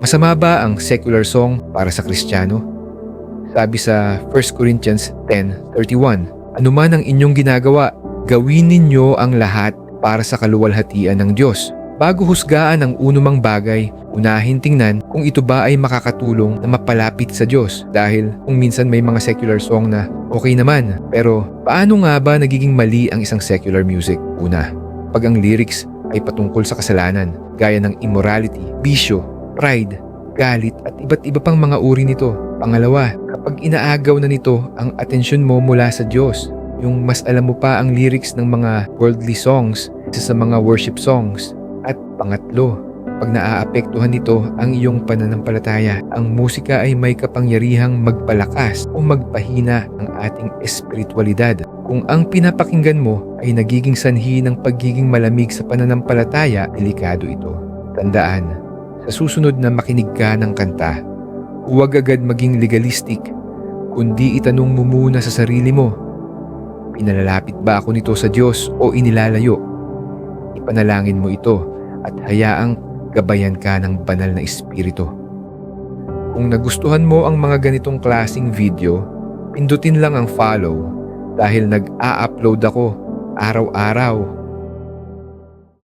Masama ba ang secular song para sa Kristiyano? Sabi sa 1 Corinthians 10.31, Ano man ang inyong ginagawa, gawin ninyo ang lahat para sa kaluwalhatian ng Diyos. Bago husgaan ang unumang bagay, unahin tingnan kung ito ba ay makakatulong na mapalapit sa Diyos dahil kung minsan may mga secular song na okay naman pero paano nga ba nagiging mali ang isang secular music? Una, pag ang lyrics ay patungkol sa kasalanan gaya ng immorality, bisyo, pride, galit at iba't iba pang mga uri nito. Pangalawa, kapag inaagaw na nito ang atensyon mo mula sa Diyos, yung mas alam mo pa ang lyrics ng mga worldly songs sa mga worship songs. At pangatlo, pag naaapektuhan nito ang iyong pananampalataya, ang musika ay may kapangyarihang magpalakas o magpahina ng ating espiritualidad. Kung ang pinapakinggan mo ay nagiging sanhi ng pagiging malamig sa pananampalataya, delikado ito. Tandaan, sa susunod na makinig ka ng kanta, huwag agad maging legalistic, kundi itanong mo muna sa sarili mo, Pinalalapit ba ako nito sa Diyos o inilalayo? Ipanalangin mo ito at hayaang gabayan ka ng banal na espiritu. Kung nagustuhan mo ang mga ganitong klasing video, pindutin lang ang follow dahil nag-a-upload ako araw-araw